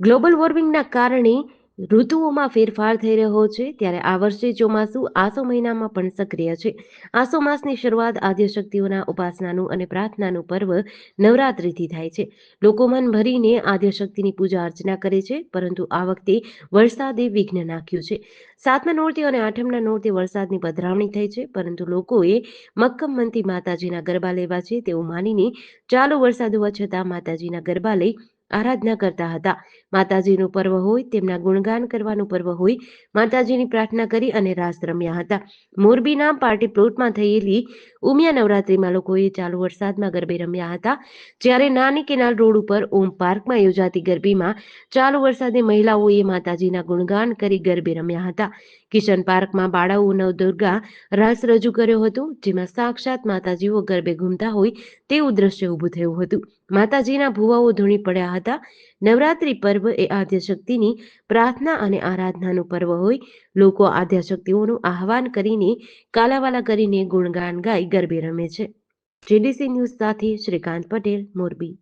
Global વોર્મિંગના કારણે ઋતુઓમાં ફેરફાર થઈ રહ્યો છે. ત્યારે આ વર્ષે ચોમાસું આસો મહિનામાં પણ સક્રિય છે. આસો માસની શરૂઆત આદ્યશક્તિઓના ઉપાસનાનું અને પ્રાર્થનાનું પર્વ નવરાત્રિથી થાય છે. લોકો મન ભરીને આદ્યશક્તિની પૂજા અર્ચના કરે છે, પરંતુ આ વખતે વરસાદે વિઘ્ન નાખ્યું છે. સાતમા નોરતે અને આઠમના નોરતે વરસાદની પધરાવણી થઈ છે, પરંતુ લોકોએ મક્કમ મનથી માતાજીના ગરબા લેવા છે. તેવું માનીને, ચાલો વરસાદ હોવા છતાં માતાજીના ગરબા લઈ આરાધના કરતા હતા. માતાજીનું પર્વ હોય, તેમના ગુણગાન કરવાનું પર્વ હોય, માતાજીની પ્રાર્થના કરી અને રાસ રમ્યા હતા. મોરબીના પાર્ટી પ્લોટમાં થયેલી ઉમિયા નવરાત્રીમાં લોકોએ ચાલુ વરસાદમાં ગરબે રમ્યા હતા. જ્યારે નાની કેનાલ રોડ ઉપર ઓમ પાર્કમાં યોજાતી ગરબીમાં ચાલુ વરસાદે મહિલાઓએ માતાજીના ગુણગાન કરી ગરબે રમ્યા હતા. કિશન પાર્કમાં બાળાઓ નવદુર્ગા રાસ રજૂ કર્યો હતો, જેમાં સાક્ષાત માતાજીઓ ગરબે ઘૂમતા હોય તેવું દ્રશ્ય ઊભું થયું હતું. માતાજીના ભુવાઓ ધૂણી પડ્યા હતા. નવરાત્રી પર્વ એ આદ્યશક્તિની પ્રાર્થના અને આરાધનાનું પર્વ હોય. લોકો આદ્યશક્તિઓનું આહવાન કરીને કાલાવાલા કરીને ગુણગાન ગાઈ ગરબે રમે છે. જીડીસી ન્યૂઝ સાથે શ્રીકાંત પટેલ, મોરબી.